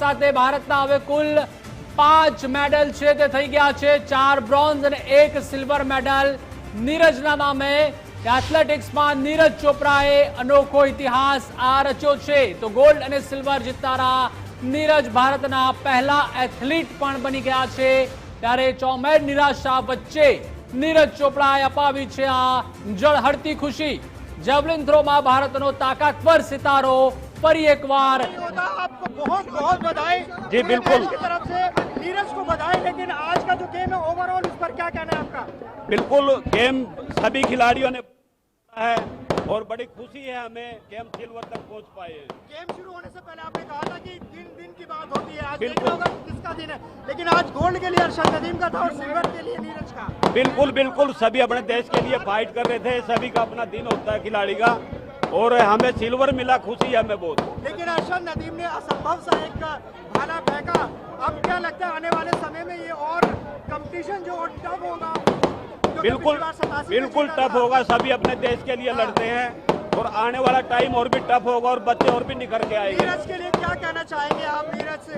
સાથે ભારતના હવે કુલ પાંચ મેડલ છે તે થઈ ગયા છે. ચાર બ્રોન્ઝ અને એક સિલ્વર મેડલ. નીરજના નામે એથ્લેટિક્સમાં નીરજ ચોપરાએ અનોખો ઇતિહાસ આ રચ્યો છે. તો ગોલ્ડ અને સિલ્વર જીતનારા નીરજ ભારતના પહેલા એથ્લીટ પણ બની ગયા છે. ત્યારે ચોમેર નિરાશા વચ્ચે નીરજ ચોપરાએ અપાવી છે આ જળહળતી ખુશી. જેવલિન થ્રોમાં ભારતનો તાકાતવર સિતારો ફરી એકવાર होता आपको बहुत बहुत बधाई जी, पूरे बिल्कुल। देश की तरफ से नीरज को बधाई लेकिन आज का जो गेम है ओवरऑल इस पर क्या कहना है आपका बिल्कुल गेम सभी खिलाड़ियों ने है और बड़ी खुशी है हमें कि हम सिल्वर तक पहुंच पाए हैं गेम शुरू होने से पहले आपने कहा था कि दिन दिन की बात होती है। आज बिल्कुल। देखना होगा किसका दिन है। लेकिन आज गोल्ड के लिए अरशद नदीम का था और सिल्वर के लिए नीरज का। बिल्कुल बिल्कुल। सभी अपने देश के लिए फाइट कर रहे थे। सभी का अपना दिन होता है खिलाड़ी का। और हमें सिल्वर मिला खुशी है हमें बहुत। लेकिन अरशद नदीम ने असंभव सा एक भाला फेंका। अब क्या लगता है आने वाले समय में ये और कंपटीशन जो और टफ होगा बिल्कुल पिछली बार 87 में बिल्कुल टफ होगा। सभी अपने देश के लिए लड़ते हैं। और आने वाला टाइम और भी टफ होगा और बच्चे और भी निकल के आएँगे। नीरज के लिए क्या कहना चाहेंगे आप नीरज से?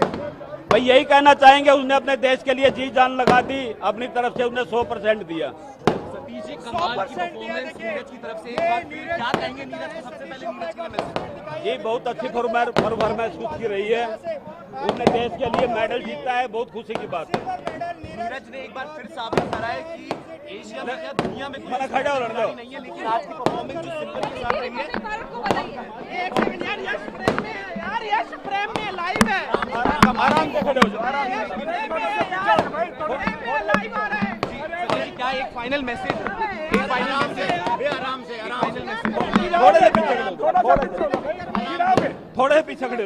भाई यही कहना चाहेंगे उसने अपने देश के लिए जी जान लगा दी अपनी तरफ़ से उसने सौ परसेंट दिया। सतीश जी सौ कमाल की परसेंट नीरज की तरफ़ से। एक बार क्या कहेंगे नीरज को सबसे पहले नीरज के लिए मैसेज जी बहुत अच्छी फॉर्मर फॉर्मेंस उसकी रही है। उसने देश के लिए मेडल जीता है बहुत खुशी की बात। है नीरज ने एक बार फिर साबित करा है कि एशिया में क्या दुनिया में कोई खड़ा हो लड़ नहीं है लेकिन आज की परफॉर्मेंस जो सिल्वर के साथ रही है। भारत को बधाई एक सेकंड यार यश प्रेम में है, यार यश प्रेम में लाइव है। आराम से खड़े हो जाओ। आराम से लाइव आ रहा है। क्या एक फाइनल मैसेज एक फाइनल मैसेज आराम से फाइनल मैसेज थोड़े से पीछे खड़े हो थोड़े से से पीछे खड़े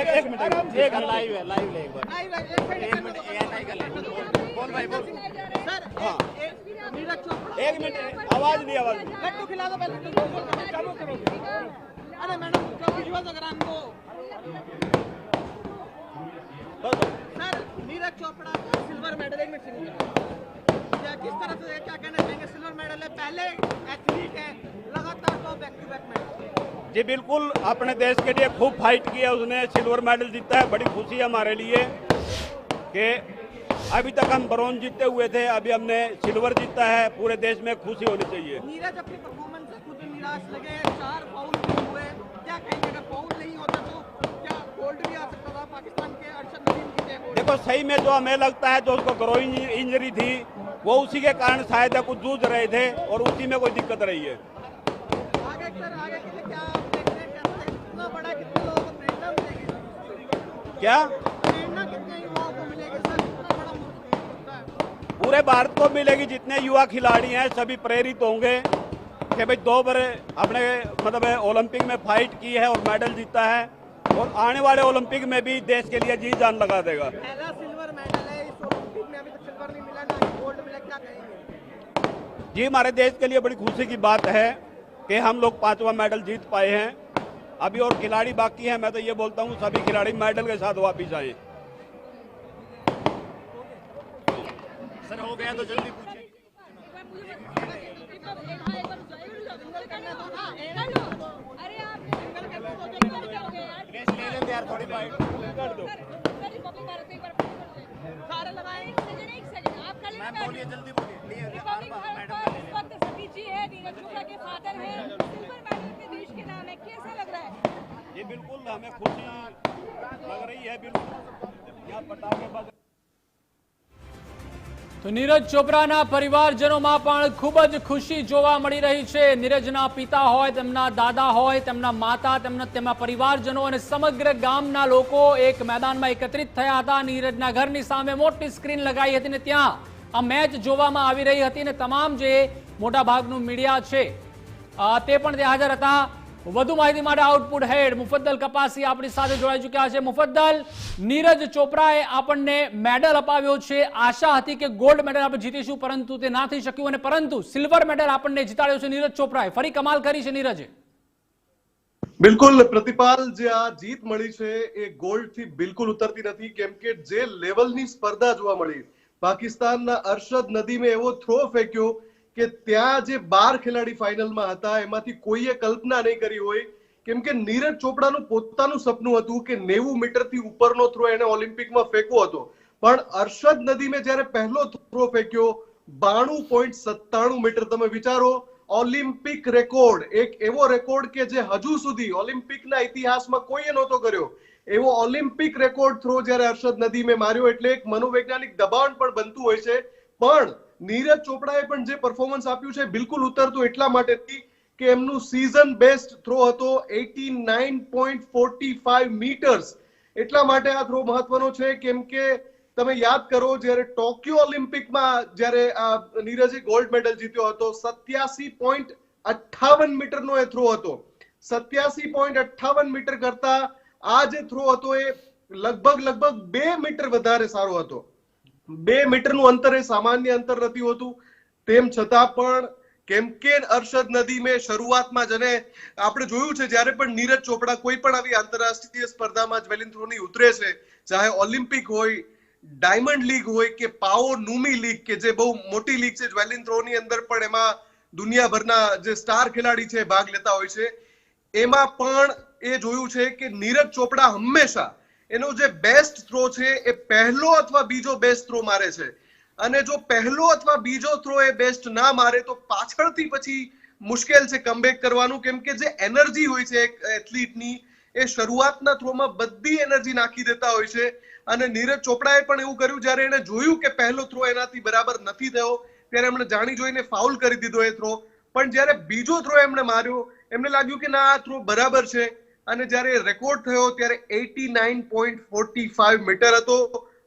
एक एक मिनट एक लाइव है लाइव है एक बार। लाइव है एक मिनट। बोल भाई बोल। सर हाँ। एक- नीरज चोपड़ा। एक मिनट आवाज़ नहीं आवाज़ लड्डू खिला दो पहले। चालू करो अरे मैडम क्या विजुअल्स अगर हमको सर नीरज चोपड़ा का सिल्वर मेडल एक मिनट सुनिए किस तरह से क्या कहना चाहेंगे? सिल्वर मेडल है पहले एथलीट है लगातार दो बैक टू बैक मेडल जी बिल्कुल अपने देश के लिए खूब फाइट किया उसने सिल्वर मेडल जीता है बड़ी खुशी है हमारे लिए कि अभी तक हम ब्रॉन्ज जीते हुए थे अभी हमने सिल्वर जीता है पूरे देश में खुशी होनी चाहिए। नीरज अपनी परफॉर्मेंस से खुद निराश लगे चार फाउल हुए। क्या कहेंगे अगर फाउल नहीं होता तो देखो सही में जो हमें लगता है जो उसको ग्रोइंग इंजरी थी वो उसी के कारण शायद कुछ जूझ रहे थे और उसी में कोई दिक्कत रही है। आगे सर आगे के लिए क्या आप देखते कैसे कितना बड़ा कितने लोगों को मिलेगी? क्या? कितने युवाओं को मिलेगी सर? बड़ा पूरे भारत को मिलेगी जितने युवा खिलाड़ी हैं सभी प्रेरित होंगे कि भाई दो बार अपने मतलब ओलंपिक में फाइट की है और मेडल जीता है। और आने वाले ओलंपिक में भी देश के लिए जी जान लगा देगा पहला सिल्वर मेडल है इस ओलंपिक में अभी तक सिल्वर नहीं मिला ना ही गोल्ड मिला क्या कहेंगे जी हमारे देश के लिए बड़ी खुशी की बात है कि हम लोग पांचवा मेडल जीत पाए हैं अभी और खिलाड़ी बाकी हैं मैं तो ये बोलता हूँ सभी खिलाड़ी मेडल के साथ वापिस आए सर हो गया तो जल्दी पूछिए सेकंड आप कल मैम बोलिए जल्दी बोलिए। वक्त सतीश जी है नीरज चोपड़ा के फादर हैं। सिल्वर मेडल के देश के नाम है। कैसा लग रहा है? ये बिल्कुल हमें खुशी लग रही है बिल्कुल। यहाँ पटाखे बज તો નીરજ ચોપરાના પરિવારજનોમાં પણ ખૂબ જ ખુશી જોવા મળી રહી છે. નીરજના પિતા હોય, તેમના દાદા હોય, તેમના માતા, તેમના તેમના પરિવારજનો અને સમગ્ર ગામના લોકો એક મેદાનમાં એકત્રિત થયા હતા. નીરજના ઘરની સામે મોટી સ્ક્રીન લગાવી હતી ને ત્યાં આ મેચ જોવામાં આવી રહી હતી ને તમામ જે મોટા ભાગનું મીડિયા છે તે પણ ત્યાં હાજર હતા. વધુ માહિતી માટે આઉટપુટ હેડ. મુફદ્દલ કપાસી આપણી સાથે જોડાઈ ચૂક્યા છે. મુફદ્દલ, નીરજ ચોપરાએ આપણને મેડલ અપાવ્યો છે. આશા હતી કે ગોલ્ડ મેડલ આપણે જીતીશું, પરંતુ તે ના થઈ શક્યું અને પરંતુ સિલ્વર મેડલ આપણને જીતાડ્યો છે નીરજ ચોપરાએ. ફરી કમાલ કરી છે નીરજે. બિલકુલ, પ્રતિપાલ, જે આ જીત મળી છે એ ગોલ્ડથી બિલકુલ ઉતરતી નથી, કેમ કે જે લેવલની સ્પર્ધા જોવા મળી, પાકિસ્તાનના અરશદ નદીમે એવો થ્રો ફેંક્યો કે ત્યાં જે બાર ખેલાડી ફાઇનલમાં હતા, એમાંથી કોઈએ કલ્પના નહીં કરી હોય. કેમ કે નીરજ ચોપડાનું પોતાનું સપનું હતું કે નેવું મીટરથી ઉપરનો થ્રો એને ઓલિમ્પિકમાં ફેંકવો હતો. પણ અરશદ નદીમે જ્યારે પહેલો થ્રો ફેંક્યો, બાણું પોઈન્ટ સત્તાણું મીટર તમે વિચારો ઓલિમ્પિક રેકોર્ડ એક એવો રેકોર્ડ કે જે હજુ સુધી ઓલિમ્પિકના ઇતિહાસમાં કોઈએ નહોતો કર્યો. એવો ઓલિમ્પિક રેકોર્ડ થ્રો જ્યારે અરશદ નદીમે માર્યો એટલે એક મનોવૈજ્ઞાનિક દબાણ પણ બનતું હોય છે. પણ નીરજ ચોપડાએ પણ જે પરફોર્મન્સ આપ્યું છે, બિલકુલ ઉતરતું એટલા માટેથી કે એમનું સીઝન બેસ્ટ થ્રો હતો eighty nine point forty five meters એટલા માટે આ થ્રો મહત્વનો છે, કેમ કે તમે યાદ કરો, જ્યારે ટોક્યો ઓલિમ્પિકમાં જ્યારે નીરજે ગોલ્ડ મેડલ જીત્યો હતો, સત્યાસી પોઈન્ટ અઠ્ઠાવન મીટરનો એ થ્રો હતો. સત્યાસી પોઈન્ટ અઠ્ઠાવન મીટર કરતા આ જે થ્રો હતો, એ લગભગ લગભગ બે મીટર વધારે સારો હતો. બે મીટરનું અંતર એ સામાન્ય અંતર નથી હોતું. તેમ છતાં પણ કેમ કે અરશદ નદી મેં શરૂઆતમાં જ અને આપણે જોયું છે જ્યારે પણ નીરજ ચોપડા કોઈ પણ આવી આંતરરાષ્ટ્રીય સ્પર્ધામાં જ્વેલિન થ્રોની ઉતરે છે, ચાહે ઓલિમ્પિક હોય, ડાયમંડ લીગ હોય કે પાઓ નુમી લીગ કે જે બહુ મોટી લીગ છે જ્વેલિન થ્રોની અંદર પણ એમાં દુનિયાભરના જે સ્ટાર ખેલાડી છે ભાગ લેતા હોય છે. એમાં પણ એ જોયું છે કે નીરજ ચોપડા હંમેશા એનો જે બેસ્ટ થ્રો છે એ પહેલો અથવા બીજો બેસ્ટ થ્રો મારે છે. અને જો પહેલો અથવા બીજો થ્રો એ બેસ્ટ ના મારે તો પાછળથી પછી મુશ્કેલ છે કમબેક કરવાનું, કેમ કે જે એનર્જી હોય છે એક એથ્લીટની એ શરૂઆતના થ્રોમાં બધી એનર્જી નાખી દેતા હોય છે. અને નીરજ ચોપડાએ પણ એવું કર્યું, જ્યારે એણે જોયું કે પહેલો થ્રો એનાથી બરાબર નથી થયો, ત્યારે એમણે જાણી જોઈને ફાઉલ કરી દીધો એ થ્રો પણ જ્યારે બીજો થ્રો એમણે માર્યો, એમને લાગ્યું કે ના, આ થ્રો બરાબર છે. અને જ્યારે રેકોર્ડ થયો ત્યારે eighty nine point forty five meter હતો.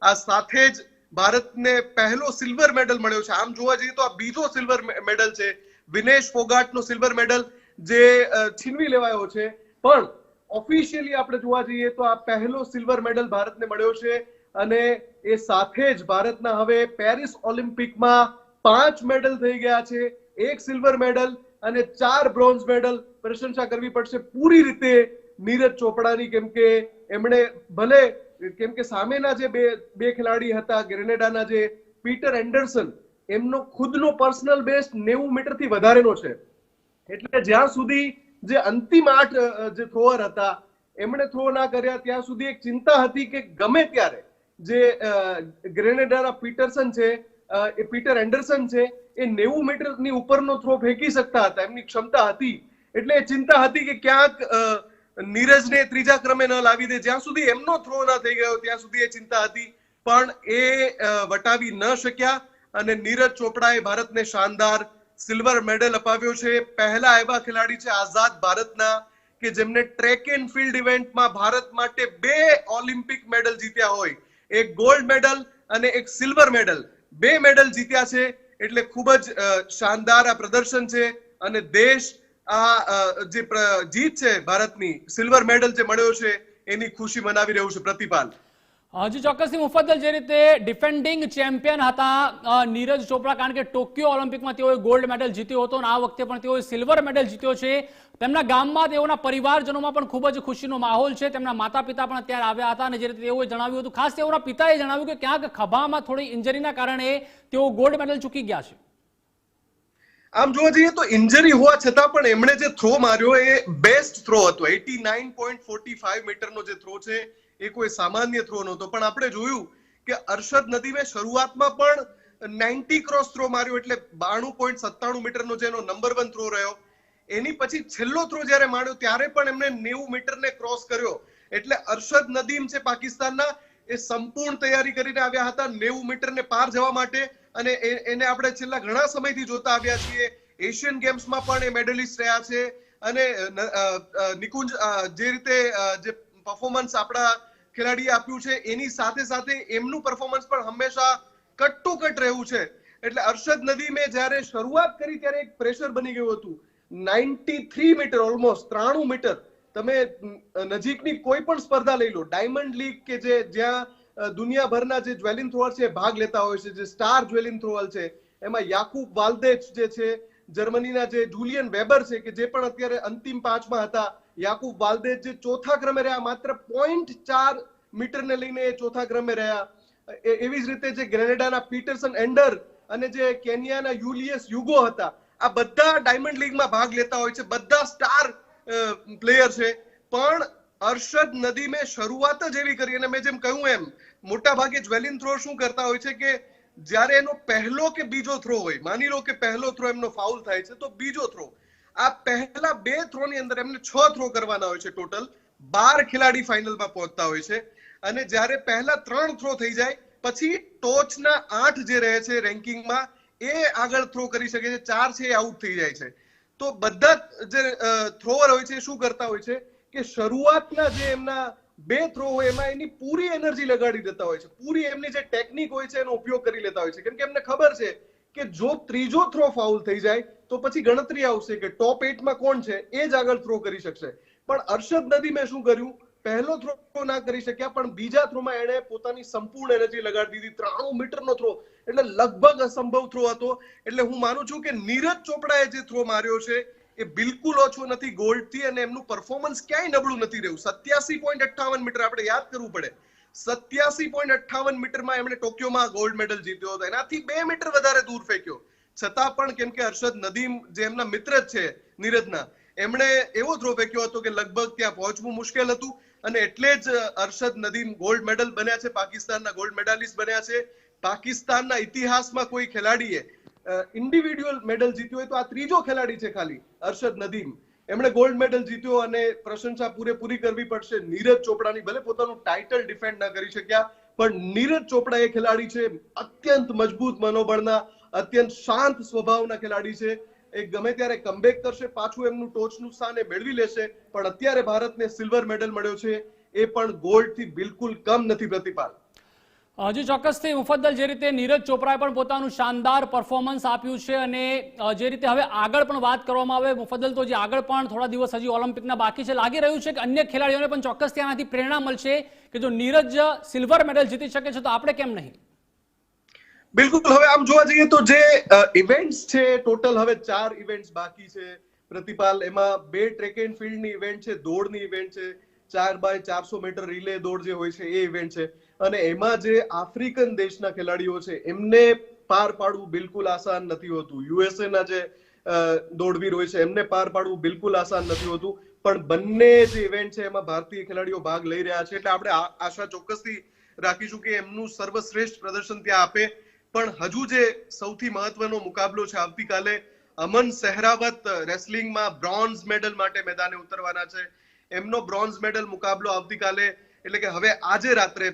આ સાથે જ ભારતને પહેલો સિલ્વર મેડલ મળ્યો છે. આમ જોવા જઈએ તો આ બીજો સિલ્વર મેડલ છે. વિનેશ ફોગાટનો સિલ્વર મેડલ જે છીનવી લેવાયો છે. પણ ઓફિશિયલી આપણે જોવા જઈએ તો આ પહેલો સિલ્વર મેડલ ભારતને મળ્યો છે અને એ સાથે જ ભારતના હવે પેરિસ ઓલિમ્પિકમાં પાંચ મેડલ થઈ ગયા છે. એક સિલ્વર મેડલ અને ચાર બ્રોન્ઝ મેડલ પ્રશંસા કરવી પડશે. પૂરી રીતે નીરજ ચોપડાની કેમ કે એમણે ભલે કેમ કે સામેના જે બે બે ખેલાડી હતા, ગ્રેનેડાના જે પીટર એન્ડરસન, એમનો ખુદનો પર્સનલ બેસ્ટ નેવું મીટરથી વધારેનો છે. એટલે જ્યાં સુધી જે અંતિમ આઠ જે થ્રોઅર હતા, એમણે થ્રો ના કર્યા, ત્યાં સુધી એક ચિંતા હતી કે ગમે ત્યારે જે ગ્રેનેડાના પીટરસન છે એ પીટર એન્ડરસન છે, એ નેવું મીટરની ઉપરનો થ્રો ફેંકી શકતા હતા. એમની ક્ષમતા હતી. એટલે એ ચિંતા હતી કે ક્યાંક નીરજને ત્રીજા ક્રમે ન લાવી દે. જ્યાં સુધી એમનો થ્રો ના થઈ ગયો, ત્યાં સુધી એ ચિંતા હતી. પણ એ વટાવી ન શક્યા અને નીરજ ચોપડાએ ભારતને શાનદાર સિલ્વર મેડલ અપાવ્યો છે. પહેલા એવા ખેલાડી છે આઝાદ ભારતના કે જેમને ટ્રેક એન્ડ ફિલ્ડ ઇવેન્ટમાં ભારત માટે બે ઓલિમ્પિક મેડલ જીત્યા હોય. એક ગોલ્ડ મેડલ અને એક સિલ્વર મેડલ બે મેડલ જીત્યા છે. એટલે ખૂબ જ શાનદાર આ પ્રદર્શન છે. અને દેશ આ જે જીત છે ભારતની, સિલ્વર મેડલ જે મળ્યો છે, એની ખુશી મનાવી રહ્યું છે પ્રતિપાલ. હજી ચોક્કસથી મુફદ્દલ જે રીતે ડિફેન્ડિંગ ચેમ્પિયન હતા નીરજ ચોપડા, કારણ કે ટોક્યો ઓલિમ્પિકમાં તેઓએ ગોલ્ડ મેડલ જીત્યો હતો અને આ વખતે પણ તેઓએ સિલ્વર મેડલ જીત્યો છે. તેમના ગામમાં તેઓના પરિવારજનોમાં પણ ખૂબ જ ખુશીનો માહોલ છે. તેમના માતા પિતા પણ અત્યારે આવ્યા હતા અને જે રીતે તેઓએ જણાવ્યું હતું, ખાસ તેઓના પિતાએ જણાવ્યું કે ક્યાંક ખભામાં થોડી ઇન્જરીના કારણે તેઓ ગોલ્ડ મેડલ ચૂકી ગયા છે. આમ જોવા જઈએ તો ઇન્જરી હોવા છતાં પણ એમણે જે થ્રો માર્યો એ બેસ્ટ થ્રો હતો. Eighty nine point forty five મીટરનો જે થ્રો છે એ કોઈ સામાન્ય થ્રો નહોતો. પણ આપણે જોયું કે અરશદ નદીમે શરૂઆતમાં પણ નાઇન્ટી ક્રોસ થ્રો માર્યો એટલે બાણું પોઈન્ટ સત્તાણું મીટરનો જેનો નંબર વન થ્રો રહ્યો. એની પછી છેલ્લો થ્રો જ્યારે માર્યો ત્યારે પણ એમણે નેવું મીટરને ક્રોસ કર્યો. એટલે અરશદ નદીમ છે પાકિસ્તાનના એ સંપૂર્ણ તૈયારી કરીને આવ્યા હતા નેવું મીટરને પાર જવા માટે અને એને આપણે છેલ્લા ઘણા સમયથી જોતા આવ્યા છીએ. એશિયન ગેમ્સમાં પણ એ મેડલિસ્ટ રહ્યા છે અને ન- નિકુંજ જે રીતે જે પરફોર્મન્સ આપણા ખેલાડીએ આપ્યું છે એની સાથે સાથે એમનું પરફોર્મન્સ પણ હંમેશા કટ ટુ કટ રહેવું છે. એટલે અરશદ નદીમે જ્યારે શરૂઆત કરી ત્યારે એક પ્રેશર બની ગયું હતું. નાઇન્ટી થ્રી મીટર ઓલમોસ્ટ ત્રાણું મીટર તમે નજીકની કોઈ પણ સ્પર્ધા લઈ લો. ડાયમંડ લીગ કે જે જ્યાં દુનિયાભરના જે જ્વેલિન થ્રોઅર છે ભાગ લેતા હોય છે, જે સ્ટાર જ્વેલિન થ્રોઅર છે, એમાં યાકુબ વાલ્દેચ જે છે, જર્મનીના જે જુલિયન વેબર છે કે જે પણ અત્યારે અંતિમ પાંચમાં હતા, યાકુબ વાલ્દેચ જે ચોથા ક્રમે રહ્યા, માત્ર પોઈન્ટ ચાર મીટરને લઈને એ ચોથા ક્રમે રહ્યા. એવી જ રીતે જે ગ્રેનેડાના પીટરસન એન્ડર અને જે કેન્યાના યુલિયસ યુગો હતા, આ બધા ડાયમંડ લીગમાં ભાગ લેતા હોય છે, બધા સ્ટાર પ્લેયર છે. પણ અરશદ નદીમે શરૂઆત જ એવી કરી અને મેં જેમ કહ્યું એમ, મોટા ભાગે જ્વેલિન થ્રો શું કરતા હોય છે કે જ્યારે એનો પહેલો કે બીજો થ્રો હોય, માની લો કે પહેલો થ્રો એમનો ફાઉલ થાય છે, તો બીજો થ્રો આ પહેલા બે થ્રો ની અંદર એમને છ થ્રો કરવાના હોય છે ટોટલ બાર ખેલાડી ફાઇનલમાં પહોંચતા હોય છે. અને જ્યારે પહેલા ત્રણ થ્રો થઈ જાય, પછી ટોચના આઠ જે રહે છે રેન્કિંગમાં એ આગળ થ્રો કરી શકે છે. ચાર છે એ આઉટ થઈ જાય છે. તો બધા જ થ્રોવર હોય છે શું કરતા હોય છે કે શરૂઆતના જે એમના બે થ્રો હોય એમાં એની પૂરી એનર્જી લગાડી દેતા હોય છે. પૂરી એમની જે ટેકનિક હોય છે એનો ઉપયોગ કરી લેતા હોય છે. કેમ કે એમને ખબર છે કે જો ત્રીજો થ્રો ફાઉલ થઈ જાય તો પછી ગણતરી આવશે કે ટોપ એટમાં કોણ છે એ જ આગળ થ્રો કરી શકશે. પણ અરશદ નદીમે શું કર્યું? પહેલો થ્રો ના કરી શક્યા, પણ બીજા થ્રોમાં એણે પોતાની સંપૂર્ણ એનર્જી લગાડી દીધી. ત્રાણું મીટરનો થ્રો એટલે લગભગ અસંભવ થ્રો હતો. એટલે હું માનું છું કે નીરજ ચોપડાએ જે થ્રો માર્યો છે, એ બિલકુલ ઓછો નથી ગોલ્ડથી અને એમનું પરફોર્મન્સ ક્યાંય નબળું નથી રહ્યું. સત્યાસી પોઈન્ટ અઠ્ઠાવન મીટર. આપણે યાદ કરવું પડે. સત્યાસી પોઈન્ટ અઠ્ઠાવન મીટરમાં એમણે ટોક્યોમાં ગોલ્ડ મેડલ જીત્યો હતો. એનાથી બે મીટર વધારે દૂર ફેંક્યો. છતાં પણ કેમ કે હર્ષદ નદીમ જે એમના મિત્ર જ છે નીરજના, એમણે એવો થ્રો ફેંક્યો હતો કે લગભગ ત્યાં પહોંચવું મુશ્કેલ હતું. અને એટલે જ અરશદ નદીમ ગોલ્ડ મેડલ બન્યા છે, પાકિસ્તાનના ગોલ્ડ મેડાલિસ્ટ બન્યા છે. પાકિસ્તાનના ઇતિહાસમાં કોઈ ખેલાડીએ ઇન્ડિવિડ્યુઅલ મેડલ જીત્યો હોય તો આ ત્રીજો ખેલાડી છે ખાલી, અરશદ નદીમ. એમણે ગોલ્ડ મેડલ જીત્યો અને પ્રશંસા પૂરેપૂરી કરવી પડશે. નીરજ ચોપડાની ભલે પોતાનું ટાઇટલ ડિફેન્ડ ન કરી શક્યા, પણ નીરજ ચોપડા એ ખેલાડી છે, અત્યંત મજબૂત મનોબળના, અત્યંત શાંત સ્વભાવના ખેલાડી છે. એ ગમે ત્યારે કમબેક કરશે, પાછું એમનું ટોચનું સ્થાન એ મેળવી લેશે, પણ અત્યારે ભારતને સિલ્વર મેડલ મળ્યો છે. એ પણ ગોલ્ડથી બિલકુલ કમ નથી પ્રતિપાલ. હજી ચોક્કસથી મુફદ્દલ જે રીતે નીરજ ચોપરાએ પણ પોતાનું શાનદાર પરફોર્મન્સ આપ્યું છે અને જે રીતે હવે આગળ પણ વાત કરવામાં આવે, મુફદ્દલ તો જે આગળ પણ થોડા દિવસ હજી ઓલિમ્પિકના બાકી છે. લાગી રહ્યું છે કે અન્ય ખેલાડીઓને પણ ચોક્કસ ત્યાંથી પ્રેરણા મળશે કે જો નીરજ સિલ્વર મેડલ જીતી શકે છે, તો આપણે કેમ નહીં? બિલકુલ, હવે આમ જોવા જઈએ તો જે ઇવેન્ટ્સ છે ટોટલ હવે ચાર ઇવેન્ટ્સ બાકી છે. પ્રતિપાલ, એમાં બે ટ્રેક એન્ડ ફિલ્ડની ઇવેન્ટ છે, દોડની ઇવેન્ટ છે. ચાર બાય ચારસો મીટર રિલે દોડ જે હોય છે, એ ઇવેન્ટ છે. અને એમાં જે આફ્રિકન દેશના ખેલાડીઓ છે, એમને પાર પાડવું બિલકુલ આસાન નથી હોતું. યુએસએ ના જે દોડવીર હોય છે, એમને પાર પાડવું બિલકુલ આસાન નથી હોતું. પણ બંને જે ઇવેન્ટ છે, એમાં ભારતીય ખેલાડીઓ ભાગ લઈ રહ્યા છે. એટલે આપણે આશા ચોક્કસથી રાખીશું કે એમનું સર્વશ્રેષ્ઠ પ્રદર્શન ત્યાં આપે. પણ હજુ જે સૌથી મહત્વનો મુકાબલો છે આવતીકાલે અમન સહેરાવત રેસલિંગમાં બ્રોન્ઝ મેડલ માટે મેદાને ઉતરવાના છે. એમનો બ્રોન્ઝ મેડલ મુકાબલો આવતીકાલે, એટલે કે હવે આજે રાત્રે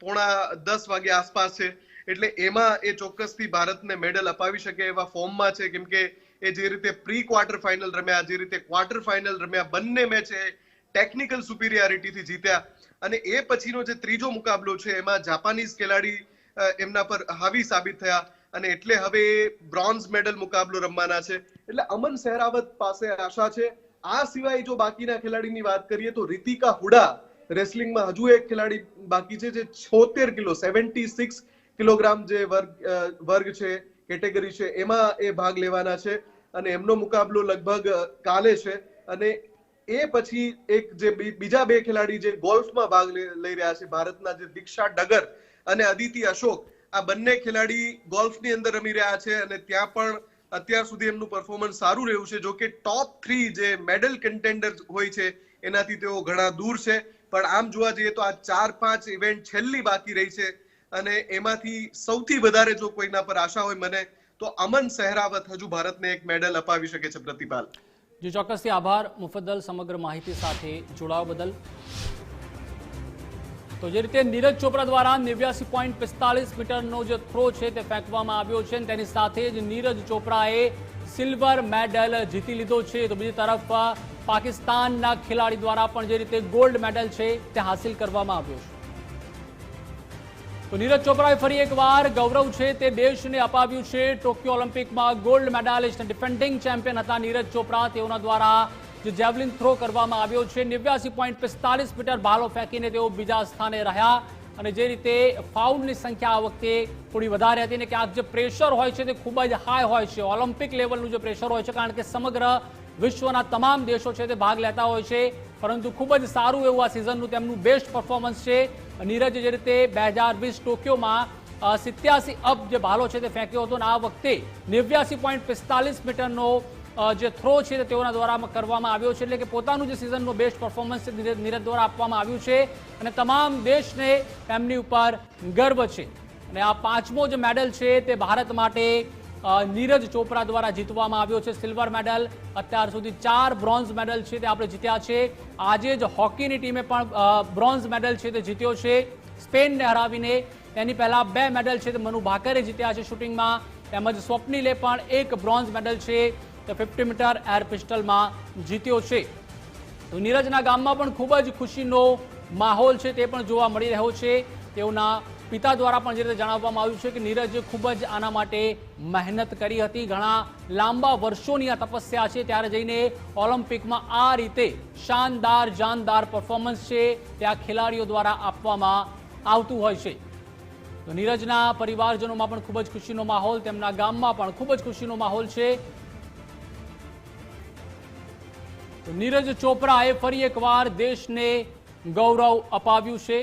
પોણા દસ વાગે આસપાસ છે, એટલે એમાં એ ચોક્કસથી ભારતને મેડલ અપાવી શકે એવા ફોર્મમાં છે, કેમ કે એ જે રીતે પ્રી ક્વાર્ટર ફાઇનલ રમ્યા, જે રીતે ક્વાર્ટર ફાઇનલ રમ્યા, બંને મેચ એ ટેકનિકલ સુપિરિયારિટીથી જીત્યા. અને એ પછીનો જે ત્રીજો મુકાબલો છે, એમાં જાપાનીઝ ખેલાડી એમના પર હાવી સાબિત થયા અને એટલે હવે બ્રોન્ઝ મેડલ મુકાબલો રમવાના છે. એટલે અમન સહેરાવત પાસે આશા છે. આ સિવાય જો બાકીના ખેલાડીની વાત કરીએ તો રીતિકા હુડા રેસલિંગમાં હજુ એક ખેલાડી બાકી છે જે છોતેર કિલો, સેવન્ટી સિક્સ કિલોગ્રામ જે વર્ગ વર્ગ છે, કેટેગરી છે, એમાં એ ભાગ લેવાના છે અને એમનો મુકાબલો લગભગ કાલે છે અને એ પછી એક જે બીજા બે ખેલાડી જે ગોલ્ફમાં ભાગ લઈ રહ્યા છે, ભારતના જે દીક્ષા ડગર અને અદિતિ અશોક આ બંને ખેલાડી ગોલ્ફની અંદર રમી રહ્યા છે અને ત્યાં પણ અત્યાર સુધી એમનું પરફોર્મન્સ સારું રહ્યું છે. જો કે ટોપ થ્રી જે મેડલ કન્ટેન્ડર હોય છે, એનાથી તેઓ ઘણા દૂર છે. પણ આમ જોવા જઈએ તો આ ચાર પાંચ ઇવેન્ટ છેલ્લી બાકી રહી છે અને એમાંથી સૌથી વધારે જો કોઈના પર આશા હોય મને, તો અમન સહેરાવત હજુ ભારતને એક મેડલ અપાવી શકે છે પ્રતિપાલ. જે, ચોક્કસથી આભાર. મુફદ્દલ સમગ્ર માહિતી સાથે જોડાવા બદલ. તો જે રીતે નીરજ ચોપરા દ્વારા નેવ્યાસી પોઈન્ટ પિસ્તાલીસ મીટરનો જે થ્રો છે તે ફેંકવામાં આવ્યો છે અને તેની સાથે જ નીરજ ચોપરાએ સિલ્વર મેડલ જીતી લીધો છે. તો બીજી તરફ પાકિસ્તાનના ખેલાડી દ્વારા પણ જે રીતે ગોલ્ડ મેડલ છે તે હાસિલ કરવામાં આવ્યો છે. તો નીરજ ચોપરાએ ફરી એકવાર ગૌરવ છે તે દેશને અપાવ્યું છે. ટોક્યો ઓલિમ્પિકમાં ગોલ્ડ મેડાલિસ્ટ ડિફેન્ડિંગ ચેમ્પિયન હતા નીરજ ચોપરા તેઓના દ્વારા જે જેવલિન થ્રો કરવામાં આવ્યો છે. નેવ્યાસી પોઈન્ટ પિસ્તાલીસ મીટર ભાલો ફેંકીને તેઓ બીજા સ્થાને રહ્યા અને જે રીતે ફાઉલની સંખ્યા આ વખતે થોડી વધારે હતી ને કે આ જે પ્રેશર હોય છે તે ખૂબ જ હાઈ હોય છે. ઓલિમ્પિક લેવલનું જે પ્રેશર હોય છે, કારણ કે સમગ્ર વિશ્વના તમામ દેશો છે તે ભાગ લેતા હોય છે. પરંતુ ખૂબ જ સારું એવું આ સિઝનનું તેમનું બેસ્ટ પરફોર્મન્સ છે. નીરજ જે રીતે બે હજાર વીસ ટોક્યોમાં સિત્યાસી અપ જે ભાલો છે તે ફેંક્યો હતો અને આ વખતે નેવ્યાસી પોઈન્ટ પિસ્તાલીસ મીટરનો જે થ્રો છે તે તેઓના દ્વારા કરવામાં આવ્યો છે. એટલે કે પોતાનું જે સિઝનનો બેસ્ટ પરફોર્મન્સ છે નીરજ દ્વારા આપવામાં આવ્યું છે. અને તમામ દેશને એમની ઉપર ગર્વ છે. અને આ પાંચમો જે મેડલ છે તે ભારત માટે નીરજ ચોપરા દ્વારા જીતવામાં આવ્યો છે. સિલ્વર મેડલ, અત્યાર સુધી ચાર બ્રોન્ઝ મેડલ છે તે આપણે જીત્યા છે. આજે જ હોકીની ટીમે પણ બ્રોન્ઝ મેડલ છે તે જીત્યો છે. સ્પેનને હરાવીને તેની પહેલાં બે મેડલ છે તે મનુ ભાકરે જીત્યા છે શૂટિંગમાં. તેમજ સ્વપ્નિલે પણ એક બ્રોન્ઝ મેડલ છે. તે ફિફ્ટી મીટર એર પિસ્ટલમાં જીત્યો છે. તો નીરજના ગામમાં પણ ખૂબ જ ખુશીનો માહોલ છે તે પણ જોવા મળી રહ્યો છે. તેઓના પિતા દ્વારા પણ જે રીતે જણાવવામાં આવ્યું છે કે નીરજે ખૂબ જ આના માટે મહેનત કરી હતી. ઘણા લાંબા વર્ષોની આ તપસ્યા છે ત્યારે જઈને ઓલિમ્પિકમાં આ રીતે શાનદાર, જાનદાર પરફોર્મન્સ છે તે આ ખેલાડીઓ દ્વારા આપવામાં આવતું હોય છે. તો નીરજના પરિવારજનોમાં પણ ખૂબ જ ખુશીનો માહોલ, તેમના ગામમાં પણ ખૂબ જ ખુશીનો માહોલ છે. નીરજ ચોપરાએ ફરી એકવાર દેશને ગૌરવ અપાવ્યું છે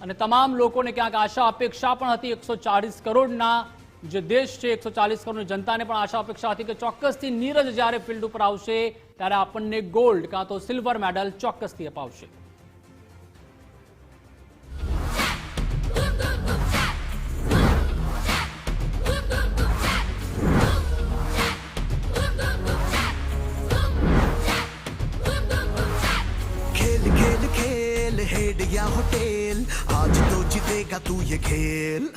અને તમામ લોકોને ક્યાંક આશા અપેક્ષા પણ હતી એકસો કરોડના જે દેશ છે, એકસો કરોડની જનતાને પણ આશા અપેક્ષા હતી કે ચોક્કસથી નીરજ જ્યારે ફિલ્ડ ઉપર આવશે ત્યારે આપણને ગોલ્ડ કાં તો સિલ્વર મેડલ ચોક્કસથી અપાવશે. kill.